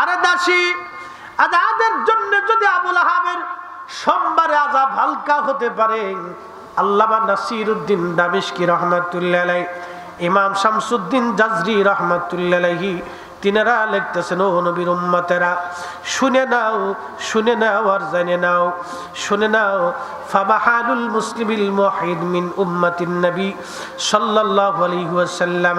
আরে দাসী, আজাদের জন্য যদি আবুল আহাবের সোমবারে আজাব হালকা হতে পারে, আল্লামা নাসির উদ্দিন দামিশকি রহমতুল্লাহ ইমাম শামসুদ্দিন জাজরি রহমতুল্লাহি তিনারা লিখতেছেন, ও নবীর উম্মতেরা, শুনে নাও শুনে নাও আর জানে নাও, শুনে নাও ফাবাহালুল মুসলিমিল মুহিদ মিন উম্মাতিন নবী সাল্লাল্লাহু আলাইহি ওয়াসাল্লাম।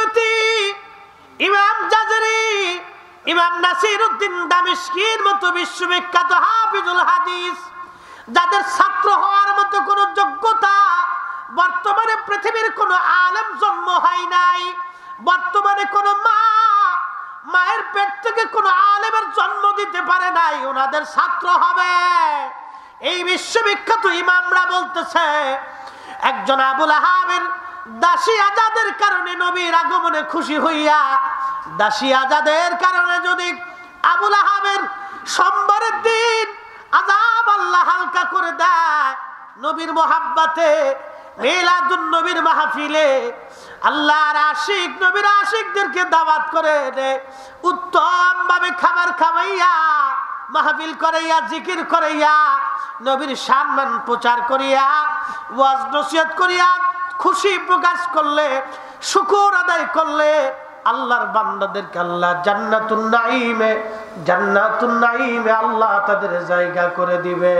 ইমাম নাসির উদ্দিন দামিস্কির মতো বিশ্ববিখ্যাত হাফিজুল হাদিস, যাদের ছাত্র হওয়ার মতো কোনো যোগ্যতা বর্তমানে পৃথিবীর কোনো আলেম জন্ম হয় নাই। বর্তমানে কোনো মা মায়ের পেট থেকে কোনো আলেমের জন্ম দিতে পারে নাই, ওনাদের ছাত্র হবে। এই বিশ্ববিখ্যাত ইমামরা বলতেছে, একজন আবুল আহাবের দাসী আজাদের কারণে নবীর আগমনে খুশি হইয়া দাসী আজাদের কারণে যদি আবুল আহাবের সোমবারের দিন আজাব আল্লাহ হালকা করে দেয়, নবীর মোহাব্বাতে নবীর মাহফিলে দাওয়াত করে খাবার খাওয়াইয়া, মাহফিল করাইয়া, জিকির করাইয়া, নবীর প্রচার করিয়া, ওয়াজ করিয়া খুশি প্রকাশ করলে, শুকুর আদায় করলে আল্লাহর বান্দাদেরকে আল্লাহ জান্নাতুন নাইমে জান্নাতুন নাইমে আল্লাহ তাদের জায়গা করে দিবে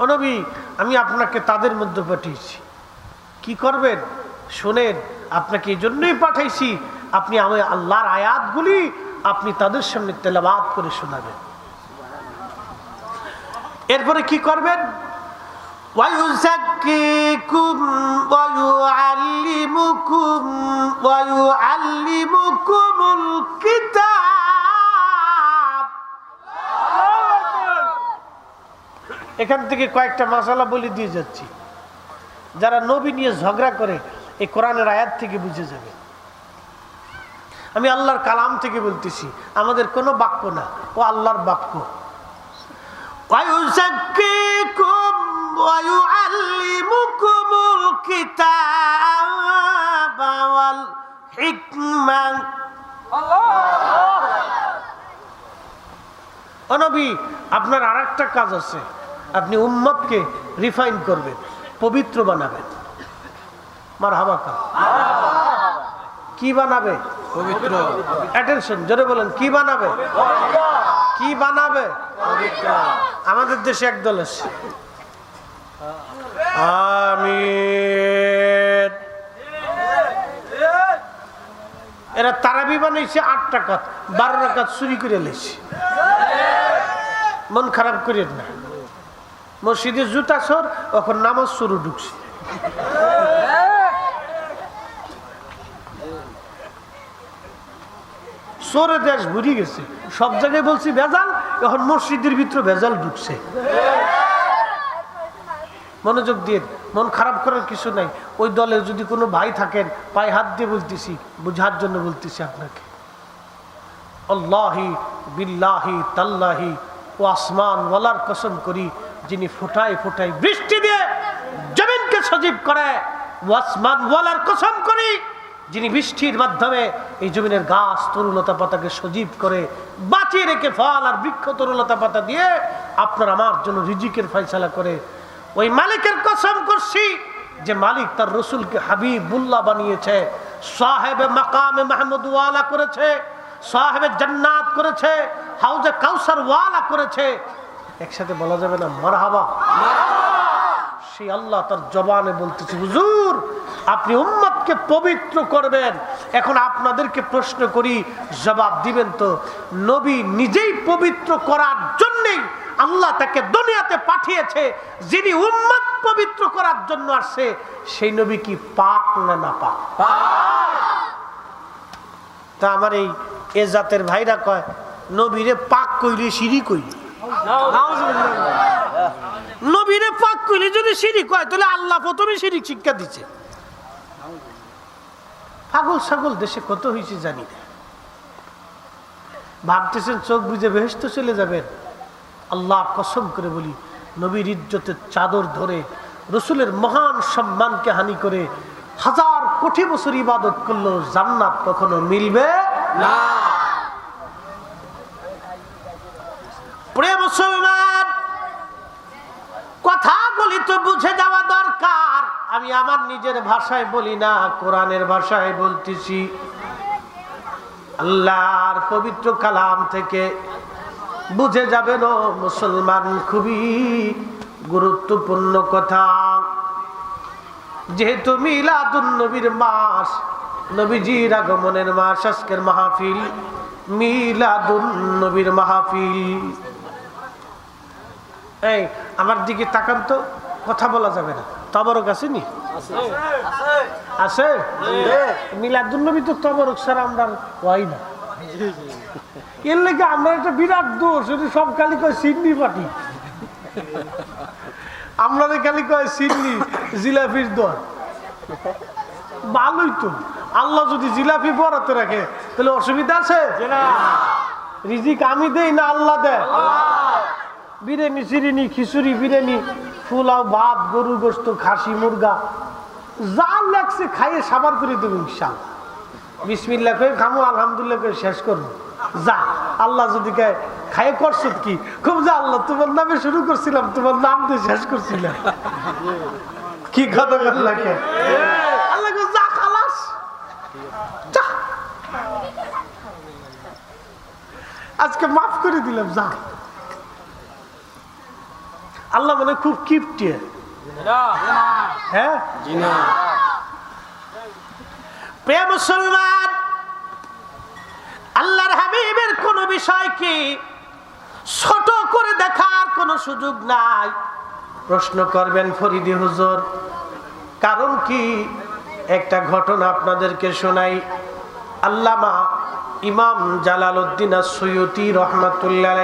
অনবী আমি আপনাকে তাদের মধ্যে পাঠিয়েছি কি করবেন শোনেন আপনাকে এই জন্যই পাঠাইছি আপনি আমি আল্লাহর আয়াতগুলি আপনি তাদের সামনে তেলাবাদ করে শোনাবেন এরপরে কি করবেন ويزكيكم ويعلمكم ويعلمكم الكتاب এখান থেকে কয়েকটা মাসালা বলে দিয়ে যাচ্ছি। যারা নবী নিয়ে ঝগড়া করে, এই কোরআনের আয়াত থেকে বুঝে যাবে। আমি আল্লাহর কালাম থেকে বলতেছি, আমাদের কোনো বাক্য না, ও আল্লাহর বাক্য। অনবী আপনার আর কাজ আছে। আপনি উম্মতকে রিফাইন করবেন পবিত্র বানাবেন। মার হাবাকা কি বানাবে? পবিত্র। অ্যাটেনশন জোরে বলেন কি বানাবে? কি বানাবে? আমাদের দেশে একদল আছে। আমিন এরা তারাবি বানাইছে আট টাকা বারো টাকা চুরি করে লেছে। মন খারাপ করেন না। মসজিদে জুতা সর এখন নামাজ শুরু ঢুকছে। সোরে দেশ ঘুরি গেছে। সব জায়গায় বলছি ভেজাল, এখন মসজিদের ভিতরে ভেজাল ঢুকছে। মনোযোগ দিয়ে, মন খারাপ করার কিছু নাই। ওই দলে যদি কোনো ভাই থাকেন, পায়ে হাত দিয়ে বলতেছি, বুঝার জন্য বলতেছি আপনাকে। আল্লাহি বিল্লাহি তাল্লাহি ও আসমান ওয়ালার কসম করি যিনি ফোটায় ফোটায় বৃষ্টি দিয়ে জমিনকে সজীব করে, ও আসমান ওয়ালার কসম করি, যিনি বৃষ্টির মাধ্যমে এই জমিনের গাছ তরুলতা পাতাকে সজীব করে, বাঁচিয়ে রেখে ফল আর বৃক্ষ তরুলতা পাতা দিয়ে আপনার আমার জন্য রিজিকের ফয়সালা করে। ওই মালিকের কসম করছি যে মালিক তার রসুলকে হাবিবুল্লাহ বানিয়েছে, সাহেব মাকামে মাহমুদ ওয়ালা করেছে সাহেবের জান্নাত করেছে, হাউজে কাউসার ওয়ালা করেছে একসাথে বলা যাবে না, মারহাবা। সেই আল্লাহ তার জবানে বলতেছে, হুজুর, আপনি উম্মতকে পবিত্র করবেন। এখন আপনাদেরকে প্রশ্ন করি, জবাব দিবেন তো? নবী নিজেই পবিত্র করার জন্যেই আল্লাহ তাকে দুনিয়াতে পাঠিয়েছে, যিনি উম্মত পবিত্র করার জন্য আসছে। সেই নবী কি পাক না না পাক? তা আমার এই এ জাতের ভাইরা কয়, নবীরে পাক কইলে সিঁড়ি কইলে। নবীরে পাক কইলে যদি সিঁড়ি কয় তাহলে আল্লাহ প্রথমে সিঁড়ি শিক্ষা দিচ্ছে পাগল ছাগল দেশে কত হয়েছে জানি না। ভাবতেছেন চোখ বুঝে বেহেস্ত চলে যাবেন। আল্লাহ কসম করে বলি, নবীর ইজ্জতের চাদর ধরে রসুলের মহান সম্মানকে হানি করে হাজার কোটি বছর ইবাদত করল জান্নাত কখনো মিলবে না প্রিয় মুসলমান। কথাগুলি তো বুঝে যাওয়া দরকার। আমি আমার নিজের ভাষায় বলি না, কোরআনের ভাষায় বলতেছি। আল্লাহর পবিত্র কালাম থেকে বুঝে যাবেন ও মুসলমান খুবই গুরুত্বপূর্ণ কথা। যেহেতু মিলাদুন নবীর মাস, নবীজির আগমনের মাস, আজকের মাহফিল মিলাদুন নবীর মাহফিল। এই আমার দিকে তাকান তো কথা বলা যাবে না। তবরক আছে নি? আছে? মিলাদুন নবী তো তবরক ছাড়া আমরা হয় না। এর লেগে আমরা একটা বিরাট দোষ সব খালি কয় সিডনি পার্টি। আমরা খালি কয় সিডনি জিলাপির দর ভালোই তো। আল্লাহ যদি জিলাপি বরাতে রাখে তাহলে অসুবিধা আছে? রিজিক আমি দেই না আল্লাহ দেয়। বিরিয়ানি, চিরিনি, খিচুড়ি, বিরিয়ানি ফুলাও ভাত গরু গোস্ত, খাসি, মুরগা, যা লাগছে খাইয়ে সাবার করে দেবো ইনশাল বিসমিল্লা করে খামো, আলহামদুলিল্লাহ করে শেষ করব। যা, আল্লাহ যদি কে খাইয়ে করছ কি? খুব যা, আল্লাহ, তোমার নামে শুরু করছিলাম, তোমার নাম দিয়ে শেষ করছিলাম। কি কথা আল্লাহ কে আল্লাহ যা, খালাস। আজকে মাফ করে দিলাম, যা। আল্লাহ মানে খুব কিপটে। হ্যাঁ? আল্লাহর হাবিবের ছোট করে দেখার কোনো সুযোগ নাই। প্রশ্ন করবেন, ফরিদি হুজুর, কারণ কি? একটা ঘটনা আপনাদেরকে শোনাই। আল্লামা ইমাম জালাল উদ্দিন সৈয়দি রহমাতুল্লাহ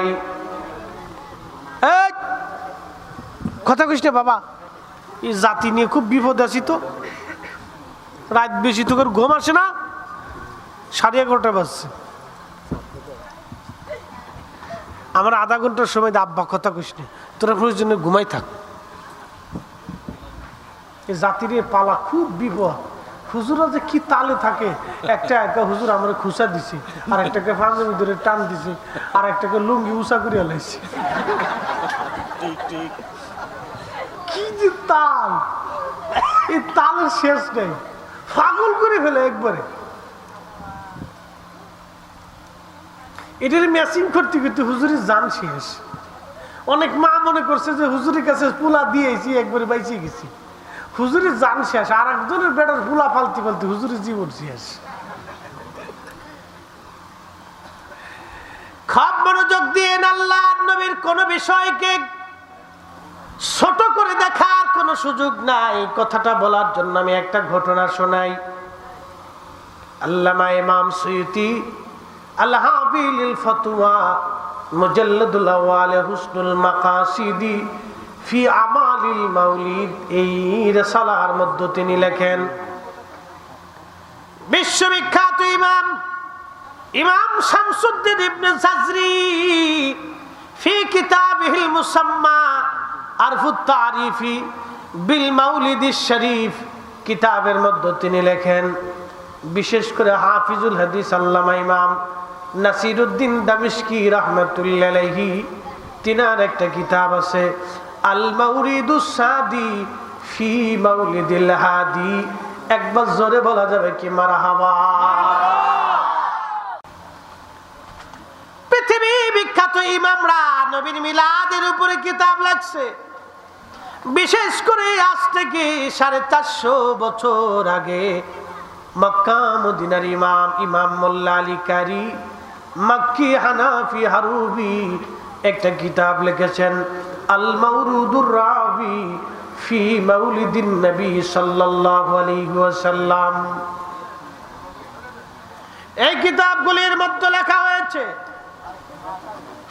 কথা কইস না বাবা। এই জাতি নিয়ে খুব বিপদ আছি তো। রাত বেশি তোকে ঘুম আসে না, সাড়ে এগারোটা বাজছে। আমার আধা ঘণ্টার সময় আব্বা, কথা কইস না। তোরা প্রয়োজনে ঘুমাই থাক। এই জাতির পালা খুব বিপদ। হুজুরা যে কি তালে থাকে। একটা একা হুজুর আমার খুসা দিছে, আর একটাকে পাঞ্জাবি ধরে টান দিছে, আর একটাকে লুঙ্গি উষা করিয়া লাইছে। তাল? এই তালের শেষ নেই। পাগল করে ফেলে একবারে। এটার ম্যাচিং করতে করতে হুজুরের জান শেষ। অনেক মা মনে করছে যে হুজুরের কাছে পোলা দিয়েছি একবারে বাইচে গেছি। হুজুরের জান শেষ, আর একজনের বেটার পোলা ফালতে ফালতে হুজুরের জীবন শেষ। খুব মনোযোগ দিয়ে আল্লাহ, নবীর কোন বিষয়কে ছোট করে দেখার কোনো সুযোগ নাই। কথাটা বলার জন্য আমি একটা ঘটনা শোনাই। আল্লামা ইমাম সৈয়দি ফতুয়া মাকাসিদি ফি মধ্যে তিনি লেখেন, বিশ্ববিখ্যাত ইমাম ইমাম মুসাম্মা আরফুত তারিফি বিল মাউলিদ শরীফ কিতাবের মধ্যে তিনি লেখেন, বিশেষ করে হাফিজুল হাদিস আল্লামা ইমাম নাসিরুদ্দিন দামিশকি রহমতুল্লাহি তিনার একটা কিতাব আছে, আল সাদি ফি মাউলিদিল হাদি। একবার জোরে বলা যাবে কি মারা মারহাবা? বিখ্যাত ইমামরা নবীন মিলাদের উপরে কিতাব লাগছে বিশেষ করে আজ থেকে সাড়ে চারশো বছর আগে মক্কা ইমাম ইমাম মোল্লা আলী কারি, মাক্কি, হানাফি, হারুবি একটা কিতাব লিখেছেন, আল মাউরুদুর ফি মাউলিদিন নবী সাল্লাল্লাহু আলাইহি এই কিতাবগুলির মধ্যে লেখা হয়েছে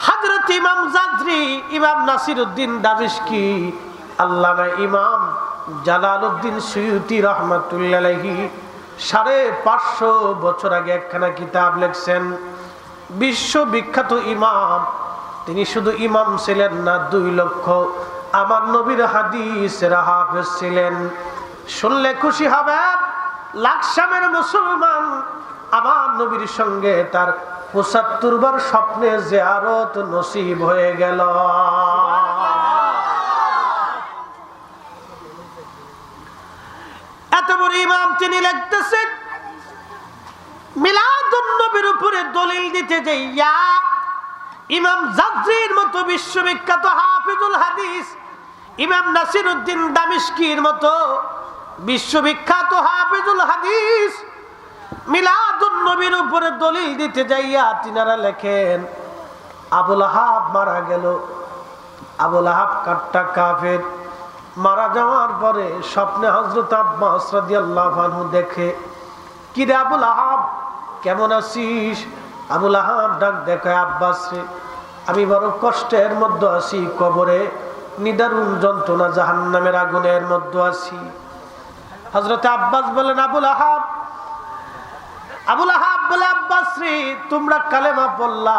হযরত ইমাম জাজরি ইমাম নাসিরউদ্দিন দাবিশকি আল্লামা ইমাম জালালউদ্দিন সুয়ুতি রহমাতুল্লাহ আলাইহি সাড়ে পাঁচশো বছর আগে একখানা কিতাব লিখছেন। বিশ্ববিখ্যাত ইমাম, তিনি শুধু ইমাম ছিলেন না, দুই লক্ষ আমার নবীর হাদিস হাফেজ ছিলেন। শুনলে খুশি হবেন, লাকসামের মুসলমান আমার নবীর সঙ্গে তার পঁচাত্তর বার স্বপ্নে জেয়ারত নসিব হয়ে গেল। এত বড় ইমাম তিনি লিখতেছেন, মিলাদুন নবীর উপরে দলিল দিতে যে ইয়া ইমাম জাদ্রির মতো বিশ্ববিখ্যাত হাফিজুল হাদিস, ইমাম নাসির উদ্দিন দামিস্কির মতো বিশ্ববিখ্যাত হাফিজুল হাদিস মিলাদুন নবীর উপরে দলিল দিতে যাইয়া তিনারা লেখেন, আবুল আহাব মারা গেল। আবুল আহাব কাট্টা কাফের। মারা যাওয়ার পরে স্বপ্নে হজরত আব্বাস দেখে, কি রে আবুল আহাব, কেমন আছিস? আবুল আহাব ডাক দেখে আব্বাস রে, আমি বড় কষ্টের মধ্যে আছি কবরে, নিদারুণ যন্ত্রণা জাহান্নামের আগুনের মধ্যে আছি। হজরত আব্বাস বলেন আবুল আহাব আবুল আহাব বলে তোমরা কালেমা বললা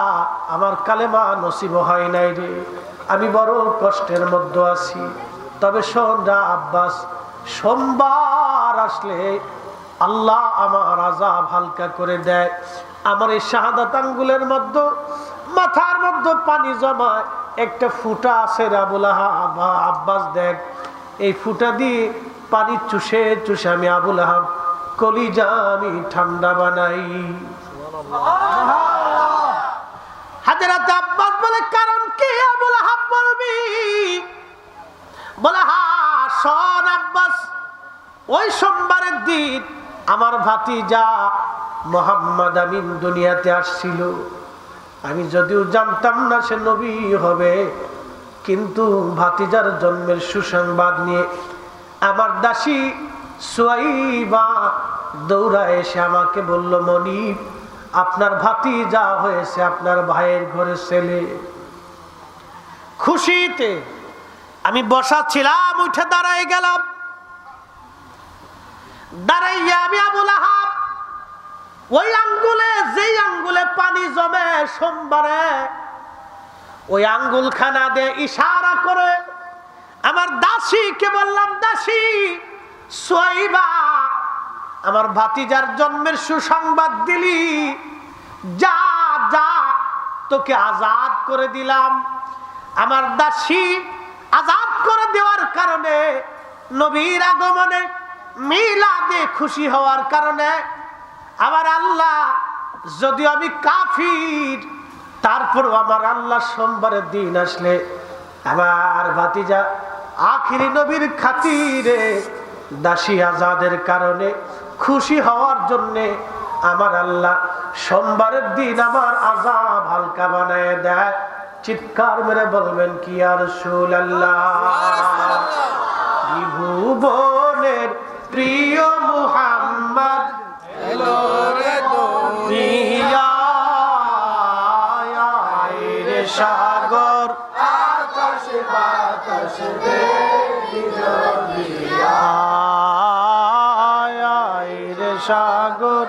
আমার কালেমা নসিব হয় নাই রে। আমি বড় কষ্টের মধ্যে আছি। তবে রা আব্বাস, সোমবার আসলে আল্লাহ আমার আজাব হালকা করে দেয়। আমার এই শাহাদাত আঙ্গুলের মধ্যে, মাথার মধ্যে পানি জমায়। একটা ফুটা আছে আহাব। আব্বাস দেখ, এই ফুটা দিয়ে পানি চুষে চুষে আমি আবুল আহাব কলিজা আমি ঠান্ডা বানাই। বলে, কারণ কি? হা আব্বাস, ওই দিন আমার ভাতিজা মোহাম্মদ আমিন দুনিয়াতে আসছিল। আমি যদিও জানতাম না সে নবী হবে, কিন্তু ভাতিজার জন্মের সুসংবাদ নিয়ে আমার দাসী সোয়াইবা দৌড়া এসে আমাকে বলল মনিব আপনার ভাতি যা হয়েছে, আপনার ভাইয়ের ঘরে ছেলে। খুশিতে আমি বসা ছিলাম উঠে দাঁড়াই গেলাম। দাঁড়াইয়া আমি আবুল আহাব, ওই আঙ্গুলে, যেই আঙ্গুলে পানি জমে সোমবারে, ওই আঙ্গুল খানা দিয়ে ইশারা করে আমার দাসীকে বললাম, দাসী, সোয়াইবা। আমার ভাতিজার জন্মের সুসংবাদ দিলি। যা যা, তোকে আজাদ করে দিলাম। আমার দাসী আজাদ করে দেওয়ার কারণে, নবীর আগমনে, মিলাদে খুশি হওয়ার কারণে, আমার আল্লাহ, যদি আমি কাফির তারপর আমার আল্লাহ সোমবারের দিন আসলে, আমার ভাতিজা আখিরি নবীর খাতিরে দাসী আজাদের কারণে খুশি হওয়ার জন্যে আমার আল্লাহ সোমবারের দিন আমার আজাব হালকা বানায় দেয়। চিৎকার মেরে বলবেন কি আর সুল আল্লাহ ত্রিভুবনের প্রিয় মুহাম্মদ? নিয়া রে সাগর। সাগর।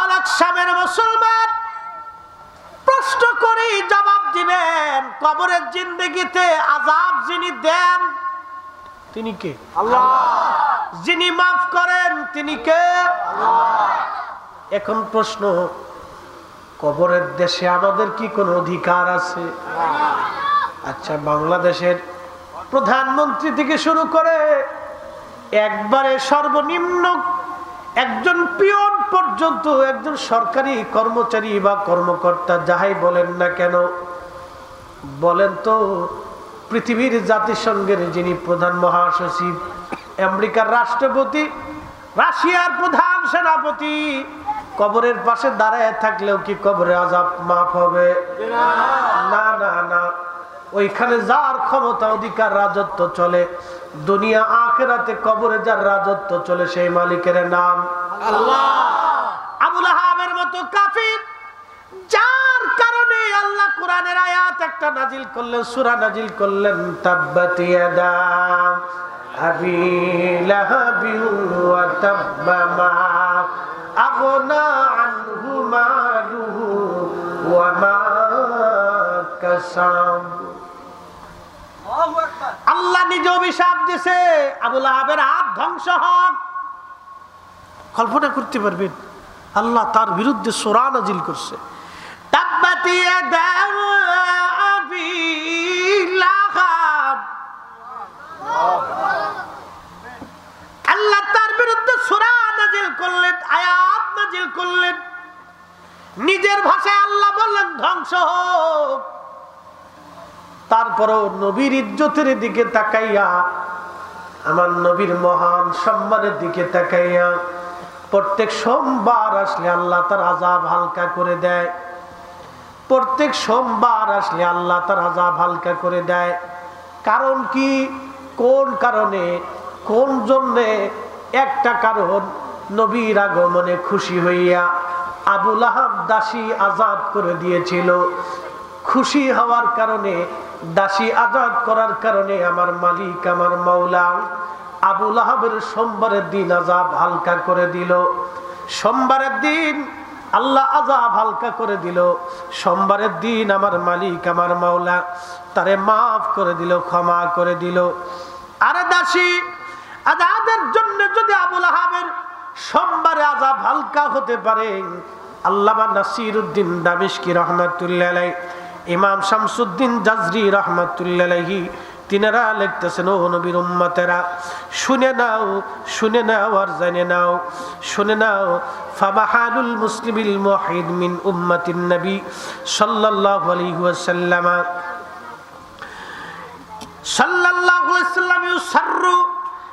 আলাকসামের মুসলমান প্রশ্ন করি জবাব দিবেন কবরের জিন্দগিতে আজাব যিনি দেন তিনি কে? আল্লাহ। যিনি মাফ করেন তিনি কে? এখন প্রশ্ন কবরের দেশে আমাদের কি কোনো অধিকার আছে? আচ্ছা বাংলাদেশের প্রধানমন্ত্রী থেকে শুরু করে একবারে সর্বনিম্ন একজন পিয়ন পর্যন্ত একজন সরকারি কর্মচারী বা কর্মকর্তা যাহাই বলেন না কেন বলেন তো পৃথিবীর জাতিসংঘের যিনি প্রধান মহাসচিব আমেরিকার রাষ্ট্রপতি রাশিয়ার প্রধান সেনাপতি কবরের পাশে দাঁড়ায় থাকলেও কি কবরে আজাব মাফ হবে? না না না। ওইখানে যার ক্ষমতা, অধিকার, রাজত্ব চলে। দুনিয়া, আখেরাতে কবরে যার রাজত্ব চলে, সেই মালিকের নাম আবুল আহাবের মতো কাফির, যার কারণে আল্লাহ কোরআনের আয়াত একটা নাজিল করলেন, সূরা নাজিল করলেন, তাব্বাত ইয়াদা। আবি লাহাবি মা আগনা আনহু মালুহু আল্লাহ নিজে অভিশাপ দিছে আবুল আহাবের হাত ধ্বংস হোক। কল্পনা করতে পারবেন আল্লাহ তার বিরুদ্ধে সোরা নাজিল করছে। আল্লাহ তার বিরুদ্ধে সোরা নাজিল করলেন আয়াত নাজিল করলেন। নিজের ভাষায় আল্লাহ বললেন ধ্বংস হোক। তারপরও নবীর ইজ্জতের দিকে তাকাইয়া, আমার নবীর মহান সম্মানের দিকে তাকাইয়া প্রত্যেক সোমবার আসলে আল্লাহ তার আজাব হালকা করে দেয়। প্রত্যেক সোমবার আসলে আল্লাহ তার আজাব হালকা করে দেয়। কারণ কি? কোন কারণে? কোন জন্যে? একটা কারণ, নবীর আগমনে খুশি হইয়া আবুল আহাব দাসী আজাদ করে দিয়েছিল। খুশি হওয়ার কারণে, দাসী আজাদ করার কারণে আমার মালিক, আমার মাওলা আবুল আহাবের সোমবারের দিন আজাব হালকা করে দিল। সোমবারের দিন আল্লাহ আজাব হালকা করে দিল। সোমবারের দিন আমার মালিক, আমার মাওলা তারে মাফ করে দিল, ক্ষমা করে দিল। আরে দাসী, আজাদের জন্য যদি আবুল আহাবের সোমবারে আজাব হালকা হতে পারে, আল্লামা নাসির উদ্দিন দাবিশকি রহমতুল্লাহ ইমাম শামসুদ্দিন জাজরি রহমতুল্লাহি তিনারা লিখতেছেন, ও নবীর উম্মতেরা, শুনে নাও শুনে নাও আর জানে নাও, শুনে নাও, ফাবাহালুল মুসলিমিল মুহিদ মিন উম্মাতিন নবী সাল্লাল্লাহু আলাইহি ওয়াসাল্লাম। সাল্লাল্লাহু আলাইহি ওয়াসাল্লাম ইউসাররু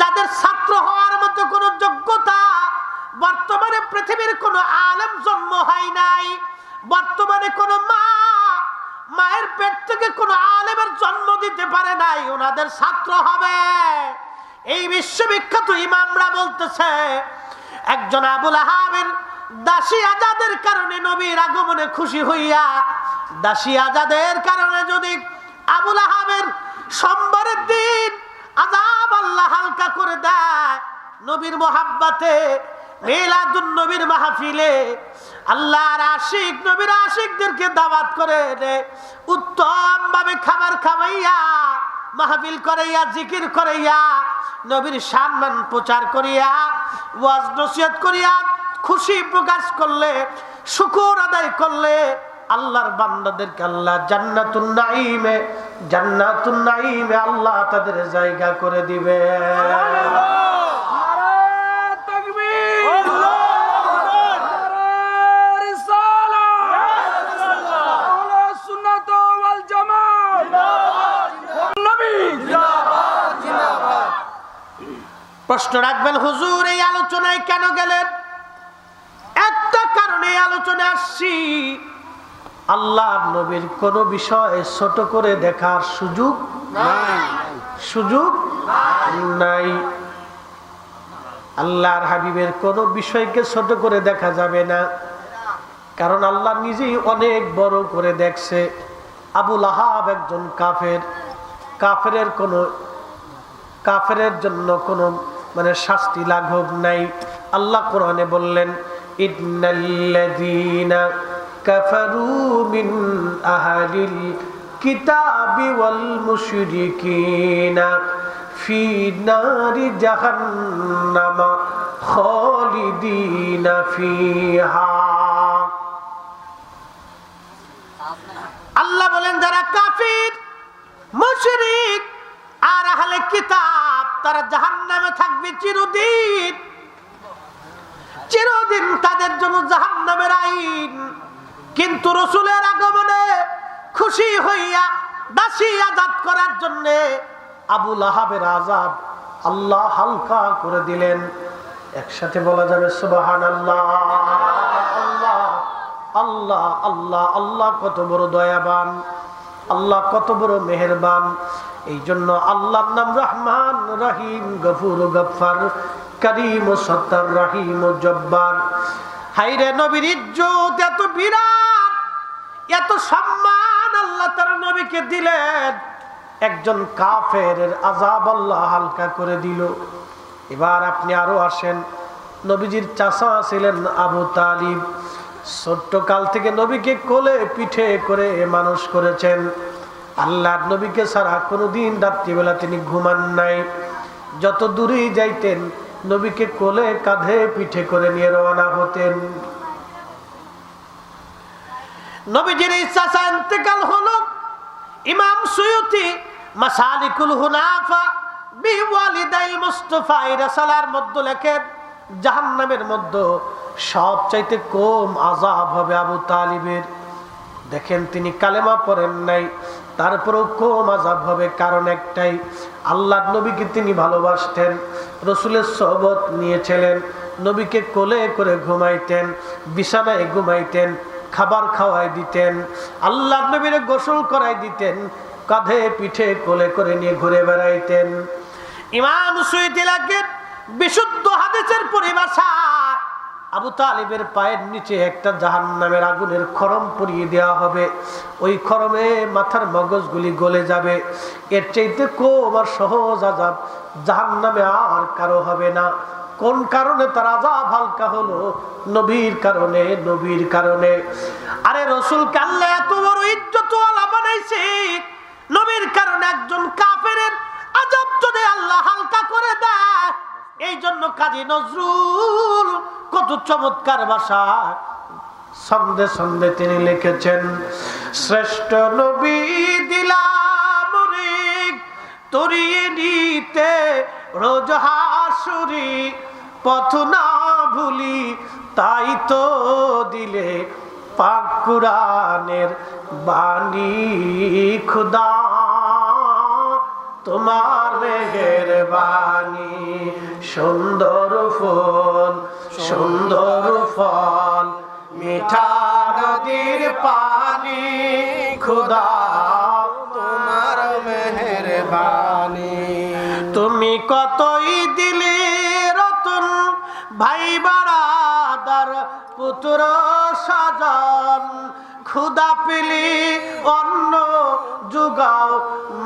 যাদের ছাত্র হওয়ার মতো কোনো যোগ্যতা বর্তমানে পৃথিবীর কোনো আলেম জন্ম হয় নাই। বর্তমানে কোনো মা মায়ের পেট থেকে কোনো আলেমের জন্ম দিতে পারে নাই, ওনাদের ছাত্র হবে। এই বিশ্ববিখ্যাত ইমামরা বলতেছে, একজন আবুল আহাবের দাসী আজাদের কারণে নবীর আগমনে খুশি হইয়া, দাসী আজাদের কারণে যদি আবুল আহাবের সোমবারের দিন আজাব আল্লাহ হালকা করে দেয় নবীর মোহাব্বাতে, মেলাদুন নবীর মাহফিলে। আল্লাহর আশিক, নবীর আশিকদেরকে দাওয়াত করে উত্তম ভাবে খাবার খাওয়াইয়া, মাহফিল করাইয়া, জিকির করাইয়া, নবীর সম্মান প্রচার করিয়া, ওয়াজ নসিহত করিয়া খুশি প্রকাশ করলে, শুকুর আদায় করলে, আল্লাহর বান্দাদেরকে আল্লাহ জান্নাতুন নাইমে জান্নাতুন নাইমে আল্লাহ তাদের জায়গা করে দিবে। প্রশ্ন রাখবেন, হুজুর, এই আলোচনায় কেন গেলেন? একটা কারণে আলোচনা আসছি। আল্লাহ নবীর কোন বিষয় ছোট করে দেখার সুযোগ সুযোগ নাই। আল্লাহর হাবিবের কোন বিষয়কে ছোট করে দেখা যাবে না। কারণ আল্লাহ নিজেই অনেক বড় করে দেখছে। আবুল আহাব একজন কাফের। কাফের কোনো কাফের জন্য কোনো মানে শাস্তি লাঘব নাই। আল্লাহ কোরআনে বললেন, ইন্নাল্লাযীনা মিন আহলিল কিতাবি ওয়াল মুশরিকিনা ফি নারি জাহান্নামা খালিদিনা ফিহা। আল্লাহ বলেন, যারা কাফির, মুশরিক আর আহলে কিতাব, তারা জাহান্নামে থাকবে চিরদিন। চিরদিন তাদের জন্য জাহান্নামের আইন। কিন্তু রসুলের আগমনে খুশি হইয়া, দাসী আজাদ করার জন্য আবুল আহাবের আজাদ আল্লাহ হালকা করে দিলেন। একসাথে বলা যাবে সুবাহান আল্লাহ আল্লাহ আল্লাহ আল্লাহ আল্লাহ কত বড় দয়াবান, আল্লাহ কত বড় মেহেরবান। এই জন্য আল্লাহর নাম রহমান, রহিম, গফুর গফার করিম, সত্তার, রহিম, জব্বার। হাইরে নবীর ইজ্জত, এত বিরাট এত সম্মান আল্লাহ তার নবীকে দিলেন। একজন কাফের আজাব আল্লাহ হালকা করে দিল। এবার আপনি আরও আসেন। নবীজির চাষা ছিলেন আবু তালিব। ছোট্ট কাল থেকে নবীকে কোলে পিঠে করে মানুষ করেছেন। আল্লাহ নবীকে ছাড়া কোনোদিন রাত্রিবেলা তিনি ঘুমান নাই। যত দূরেই যাইতেন, নবীকে কোলে কাঁধে পিঠে করে নিয়ে রওনা হতেন। নবীজির এই চাষা ইন্তেকাল হলো ইমাম সুয়ুতি মাসালিকুল হুনাফা এই লেখেন, জাহান্নামের আবু তালিবের। দেখেন তিনি কালেমা পড়েন নাই, তারপরেও কম আজাব হবে। কারণ একটাই আল্লাহ নবীকে তিনি ভালোবাসতেন, রসুলের সবত নিয়েছিলেন, নবীকে কোলে করে ঘুমাইতেন, বিছানায় ঘুমাইতেন খাবার খাওয়াই দিতেন আল্লাহ নবীরে গোসল করাই দিতেন, কাঁধে পিঠে কোলে করে নিয়ে ঘুরে বেড়াইতেন। ইমাম সুইতি লাগেন বিশুদ্ধ হাদিসের পরিভাষা আবু তালিবের পায়ের নিচে একটা জাহান নামের আগুনের খরম পরিয়ে দেওয়া হবে। ওই খরমে মাথার মগজগুলি গলে যাবে। এর চাইতে কম আর সহজ আজাব জাহান নামে আর কারও হবে না। কোন কারণে তার আজাব হালকা হলো? নবীর কারণে নবীর কারণে। আরে রসুল কাল্লা এত বড় ইজ্জত বানাইছে। নবীর কারণে একজন কাফের আজাব যদি আল্লাহ হালকা করে দেয় এই জন্য কাজী নজরুল কত চমৎকার ভাষা। সন্ধে সন্ধে তিনি লিখেছেন, শ্রেষ্ঠ নবী দিলাম তরিয়ে নিতে রোজ হাসুরি, পথ না ভুলি তাই তো দিলে পাক কুরানের বাণী, খুদা। তোমার মেঘের বাণী, সুন্দর ফুল, সুন্দর ফল, মিঠা নদীর পানি, খুদা তোমার মেহেরবানি তুমি কতই দিলে রতন, ভাই বারাদার পুত্র সাজন খুদা পিলি অন্য যুগাও,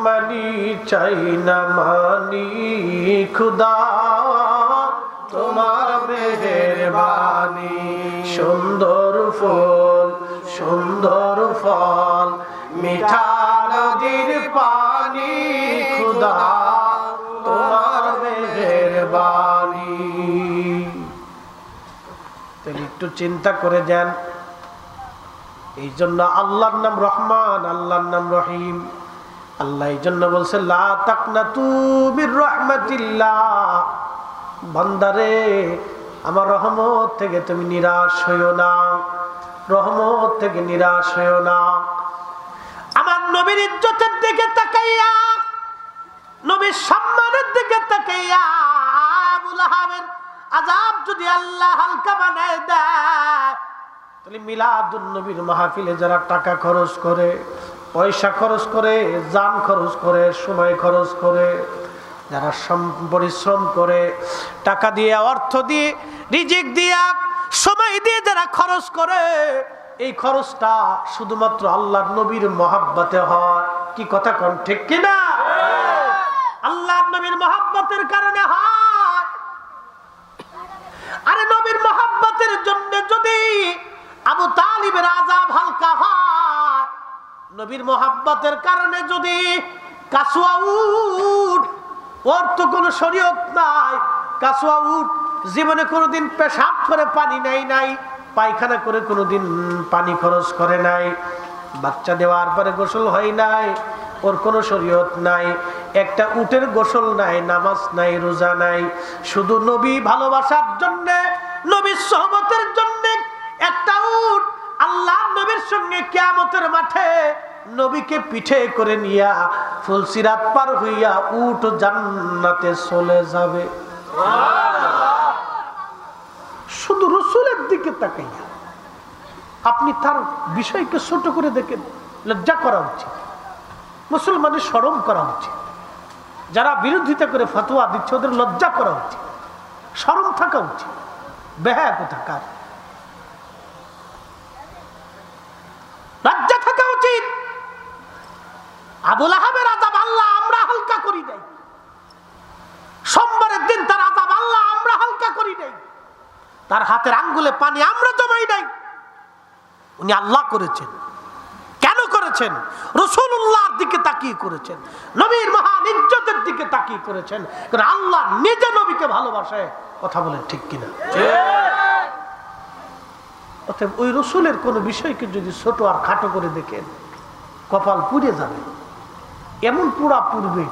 মানি চাই না মানি খুদা তোমার মেহেরবানি, সুন্দর ফুল, সুন্দর ফল, মিঠা নদীর পানি খুদা তোমার মেহেরবানি। একটু চিন্তা করে যান। এই জন্য আল্লাহর নাম রহমান, আল্লাহর নাম রহিম। আল্লাহ এই জন্য বলছে বান্দারে, আমার রহমত থেকে তুমি নিরাশ হইও না। রহমত থেকে নিরাশ হইও না। আমার নবীর ইজ্জতের দিকে তাকাইয়া, নবীর সম্মানের দিকে তাকাইয়া, আবুল আজাব যদি আল্লাহ হালকা বানায় দেয় তাহলে মিলাদুলনবীর মাহফিলে যারা টাকা খরচ করে, পয়সা খরচ করে যান খরচ করে, সময় খরচ করে, যারা পরিশ্রম করে, টাকা দিয়ে, অর্থ দিয়ে, রিজিক দিয়ে, সময় দিয়ে যারা খরচ করে, এই খরচটা শুধুমাত্র আল্লাহ নবীর মহাব্বাতে হয়। কি কথা কন, ঠিক কিনা আল্লাহ নবীর মহাব্বাতের কারণে হয়। আরে নবীর মহাব্বাতের জন্য যদি কবরের আজাব হালকা হয়। নবীর মোহাব্বতের কারণে যদি কাসুয়া উঠ ওর তো কোনো শরীয়ত নাই। কাসুয়া উঠ জীবনে কোনোদিন পেশাব করে পানি নেই নাই, পায়খানা করে কোনোদিন পানি খরচ করে নাই। বাচ্চা দেওয়ার পরে গোসল হয় নাই, ওর কোনো শরীয়ত নাই। একটা উটের গোসল নাই, নামাজ নাই, রোজা নাই। শুধু নবী ভালোবাসার জন্যে, নবীর সহমতের জন্যে নবীর সঙ্গে কেয়ামতের মাঠে নবীকে পিঠে করে নিয়া ফুলসিরাত পার হইয়া উট জান্নাতে চলে যাবে। শুধু রসুলের দিকে তাকাইয়া আপনি তার বিষয়কে ছোট করে দেখেন লজ্জা করা উচিত। মুসলমানের স্মরণ করা উচিত। যারা বিরোধিতা করে ফতোয়া দিচ্ছে ওদের লজ্জা করা উচিত। স্মরণ থাকা উচিত। বেহায়া কোথাকার লজ্জা থাকা উচিত আবুল আহাবের আজাব আল্লাহ আমরা হালকা করি নাই। সোমবারের দিন তার আজাব আল্লাহ আমরা হালকা করি নাই। তার হাতের আঙ্গুলে পানি আমরা জমাই নাই। উনি আল্লাহ করেছেন। কেন করেছেন? রসুল্লাহর দিকে তাকিয়ে করেছেন। নবীর মহান ইজ্জতের দিকে তাকিয়ে করেছেন। কারণ আল্লাহ নিজে নবীকে ভালোবাসায় কথা বলেন ঠিক কিনা? অতএব ওই রসুলের কোনো বিষয়কে যদি ছোট আর খাটো করে দেখেন, কপাল পুড়ে যাবে। এমন পুরা পূর্বে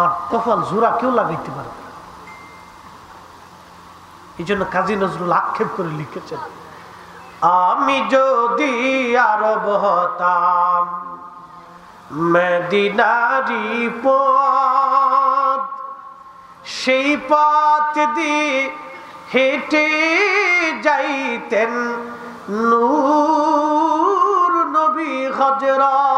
আর কপাল জোড়া কেউ লাগাইতে পারবে এই জন্য কাজী নজরুল আক্ষেপ করে লিখেছেন, আমি যদি আরব হতাম মেদিনারি পথ, সেই পথ দিয়ে হেঁটে যাইতেন নূর নবী হজরত